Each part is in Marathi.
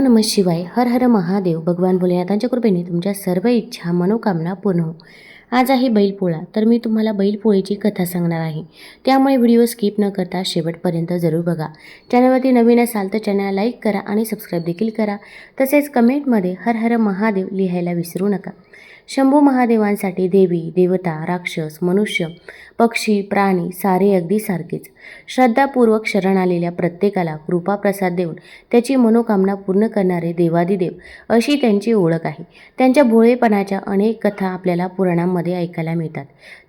ओम नम शिवाय हर हर महादेव भगवान भोलेनाथांच्या कृपेने तुमच्या सर्व इच्छा मनोकामना पूर्ण हो. आज आहे बैलपोळा तर मी तुम्हाला बैलपोळीची कथा सांगणार आहे. त्यामुळे व्हिडिओ स्किप न करता शेवटपर्यंत जरूर बघा. चॅनलवरती नवीन असाल तर चॅनल लाईक करा आणि सबस्क्राईब देखील करा. तसेच कमेंटमध्ये हर हर महादेव लिहायला विसरू नका. शंभू महादेवांसाठी देवी देवता राक्षस मनुष्य पक्षी प्राणी सारे अगदी सारखेच. श्रद्धापूर्वक शरण आलेल्या प्रत्येकाला कृपाप्रसाद देऊन त्याची मनोकामना पूर्ण करणारे देवादिदेव अशी त्यांची ओळख आहे. त्यांच्या भोळेपणाच्या अनेक कथा आपल्याला पुराणांमध्ये ऐकायला मिळतात.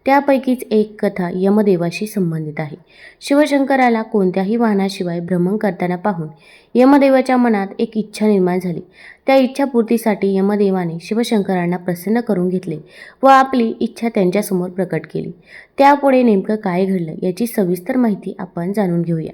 त्यापैकीच एक कथा यमदेवाशी संबंधित आहे. शिवशंकराला कोणत्याही वाहनाशिवाय भ्रमण करताना पाहून यमदेवाच्या मनात एक इच्छा निर्माण झाली. त्या इच्छापूर्तीसाठी यमदेवाने शिवशंकरांना प्रसन्न करून घेतले व आपली इच्छा त्यांच्यासमोर प्रकट केली. त्यापुढे नेमकं काय घडलं याची सविस्तर माहिती आपण जाणून घेऊया.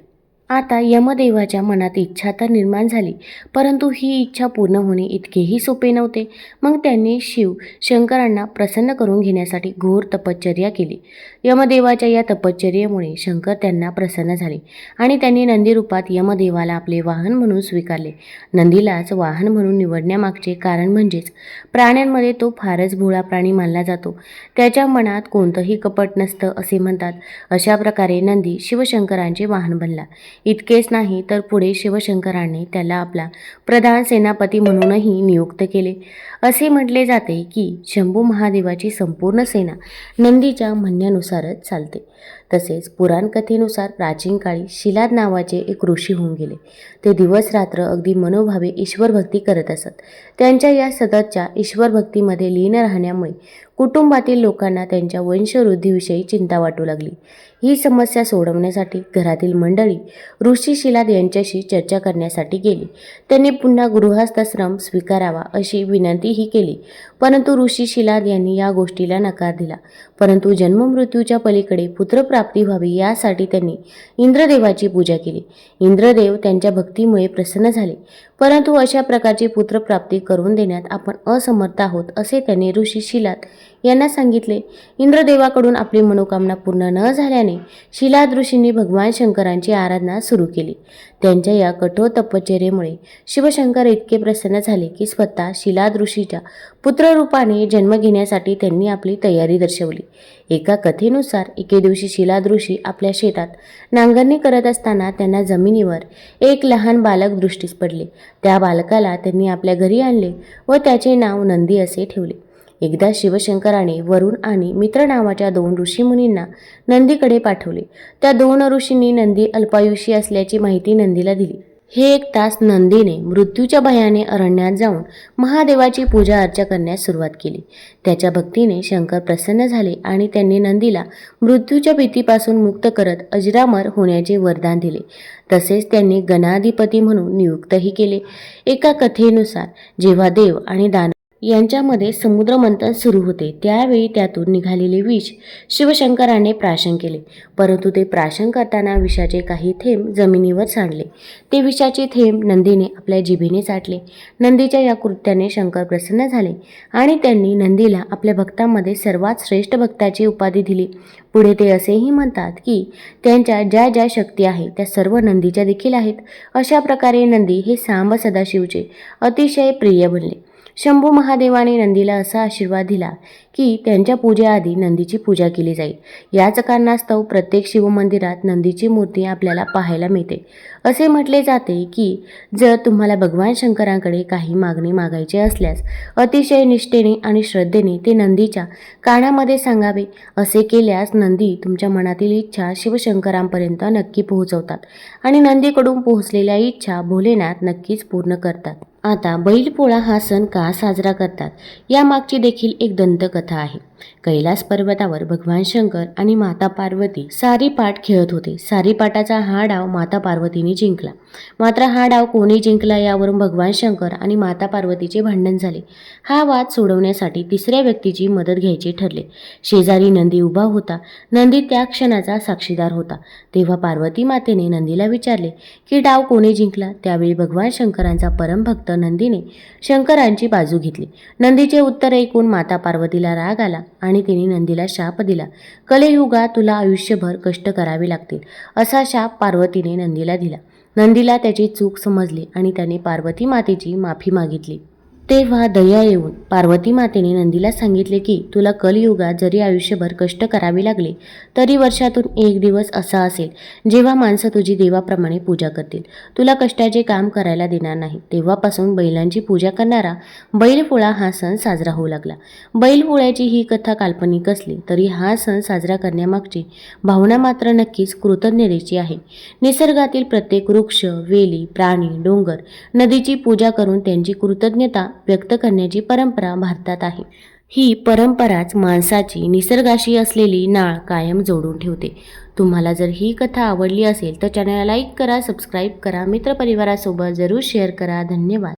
आता यमदेवाच्या मनात इच्छा तर निर्माण झाली परंतु ही इच्छा पूर्ण होणे इतकेही सोपे नव्हते. मग त्यांनी शिव शंकरांना प्रसन्न करून घेण्यासाठी घोर तपश्चर्या केली. यमदेवाच्या या तपश्चर्येमुळे शंकर त्यांना प्रसन्न झाले आणि त्यांनी नंदी रूपात यमदेवाला आपले वाहन म्हणून स्वीकारले. नंदीलाच वाहन म्हणून निवडण्यामागचे कारण म्हणजेच प्राण्यांमध्ये तो फारच भोळा प्राणी मानला जातो. त्याच्या मनात कोणतंही कपट नसतं असे म्हणतात. अशा प्रकारे नंदी शिवशंकरांचे वाहन बनला. इतकेच नाही तर पुढे शिवशंकरांनी त्याला आपला प्रधान सेनापती म्हणूनही नियुक्त केले. असे म्हटले जाते की शंभू महादेवाची संपूर्ण सेना नंदीच्या म्हणण्यानुसारच चालते. तसेच पुराणकथेनुसार प्राचीन काळी शिलाद नावाचे एक ऋषी होऊन गेले. ते दिवस रात्र अगदी मनोभावे ईश्वरभक्ती करत असत. त्यांच्या या सततच्या ईश्वरभक्तीमध्ये लीन राहण्यामुळे कुटुंबातील लोकांना त्यांच्या वंशवृद्धीविषयी चिंता वाटू लागली. ही समस्या सोडवण्यासाठी घरातील मंडळी ऋषी शिलाद यांच्याशी चर्चा करण्यासाठी गेली. त्यांनी पुन्हा गृहस्थाश्रम स्वीकारावा अशी विनंतीही केली. परंतु ऋषी शिलाद यांनी या गोष्टीला नकार दिला. परंतु जन्ममृत्यूच्या पलीकडे पुत्रप्राप्ती व्हावी यासाठी त्यांनी इंद्रदेवाची पूजा केली. इंद्रदेव त्यांच्या भक्तीमुळे प्रसन्न झाले. परंतु अशा प्रकारची पुत्रप्राप्ती करून देण्यात आपण असमर्थ आहोत असे त्यांनी ऋषी शिलात यांना सांगितले. इंद्रदेवाकडून आपली मनोकामना पूर्ण न झाल्याने शिलादृषींनी भगवान शंकरांची आराधना सुरू केली. त्यांच्या या कठोर तपश्चर्येमुळे शिवशंकर इतके प्रसन्न झाले की स्वतः शिलादृषीच्या पुत्ररूपाने जन्म घेण्यासाठी त्यांनी आपली तयारी दर्शवली. एका कथेनुसार एके दिवशी शिलादृषी आपल्या शेतात नांगरणी करत असताना त्यांना जमिनीवर एक लहान बालक दृष्टीस पडले. त्या बालकाला त्यांनी आपल्या घरी आणले व त्याचे नाव नंदी असे ठेवले. एकदा शिवशंकराने वरुण आणि मित्र नावाच्या दोन ऋषीमुनींना नंदीकडे पाठवले. त्या दोन ऋषींनी नंदी अल्पायुषी असल्याची माहिती नंदीला दिली. हे एक तास नंदीने मृत्यूच्या भयाने अरण्यात जाऊन महादेवाची पूजा अर्चा करण्यास सुरुवात केली. त्याच्या भक्तीने शंकर प्रसन्न झाले आणि त्यांनी नंदीला मृत्यूच्या भीतीपासून मुक्त करत अजरामर होण्याचे वरदान दिले. तसेच त्यांनी गणाधिपती म्हणून नियुक्तही केले. एका कथेनुसार जेव्हा देव आणि दान यांच्यामध्ये समुद्रमंथन सुरू होते. त्यावेळी त्यातून निघालेले विष शिवशंकराने प्राशन केले. परंतु ते प्राशन करताना विषाचे काही थेंब जमिनीवर सांडले. ते विषाचे थेंब नंदीने आपल्या जिभेने चाटले नंदीच्या या कृत्याने शंकर प्रसन्न झाले आणि त्यांनी नंदीला आपल्या भक्तांमध्ये सर्वात श्रेष्ठ भक्ताची उपाधी दिली. पुढे ते असेही म्हणतात की त्यांच्या ज्या ज्या शक्ती आहेत त्या सर्व नंदीच्या देखील आहेत. अशा प्रकारे नंदी हे सांब सदाशिवचे अतिशय प्रिय बनले. शंभू महादेवाने नंदीला असा आशीर्वाद दिला की त्यांच्या पूजेआधी नंदीची पूजा केली जाईल. याच कारणास्तव प्रत्येक शिवमंदिरात नंदीची मूर्ती आपल्याला पाहायला मिळते. असे म्हटले जाते की जर तुम्हाला भगवान शंकरांकडे काही मागणी मागायची असल्यास अतिशय निष्ठेने आणि श्रद्धेने ते नंदीच्या कानामध्ये सांगावे. असे केल्यास नंदी तुमच्या मनातील इच्छा शिवशंकरांपर्यंत नक्की पोहोचवतात आणि नंदीकडून पोहोचलेल्या इच्छा भोलेनाथ नक्कीच पूर्ण करतात. आता बैलपोळा हा सण का साजरा करतात? यामागची देखील एक दंतकथा आहे. कैलास पर्वतावर भगवान शंकर आणि माता पार्वती सारी पाठ खेळत होते. सारीपाटाचा हा डाव माता पार्वतीने जिंकला. मात्र हा डाव कोणी जिंकला यावरून भगवान शंकर आणि माता पार्वतीचे भांडण झाले. हा वाद सोडवण्यासाठी तिसऱ्या व्यक्तीची मदत घ्यायची ठरले. शेजारी नंदी उभा होता. नंदी त्या क्षणाचा साक्षीदार होता. तेव्हा पार्वती मातेने नंदीला विचारले की डाव कोणी जिंकला? त्यावेळी भगवान शंकरांचा परमभक्त नंदीने शंकरांची बाजू घेतली. नंदीचे उत्तर ऐकून माता पार्वतीला राग आला आणि आणि तिने नंदीला शाप दिला. कलेयुगात तुला आयुष्यभर कष्ट करावे लागतील असा शाप पार्वतीने नंदीला दिला. नंदीला त्याची चूक समजली आणि त्याने पार्वती मातेची माफी मागितली. तेव्हा दया येऊन पार्वती मातेने नंदीला सांगितले की तुला कलयुगात जरी आयुष्यभर कष्ट करावे लागले तरी वर्षातून एक दिवस असा असेल जेव्हा माणसं तुझी देवाप्रमाणे पूजा करतील. तुला कष्टाचे काम करायला देणार नाही तेव्हापासून बैलांची पूजा करणारा बैलपोळा हा सण साजरा होऊ लागला. बैलपोळ्याची ही कथा काल्पनिक असली तरी हा सण साजरा करण्यामागची भावना मात्र नक्कीच कृतज्ञतेची आहे. निसर्गातील प्रत्येक वृक्ष वेली प्राणी डोंगर नदीची पूजा करून त्यांची कृतज्ञता व्यक्त करण्याची परंपरा भारतात आहे. ही परंपराच माणसाची निसर्गाशी असलेली नाळ कायम जोडून ठेवते. तुम्हाला जर ही कथा आवडली असेल तर चॅनलला लाईक करा सबस्क्राईब करा मित्रपरिवारासोबत जरूर शेअर करा. धन्यवाद.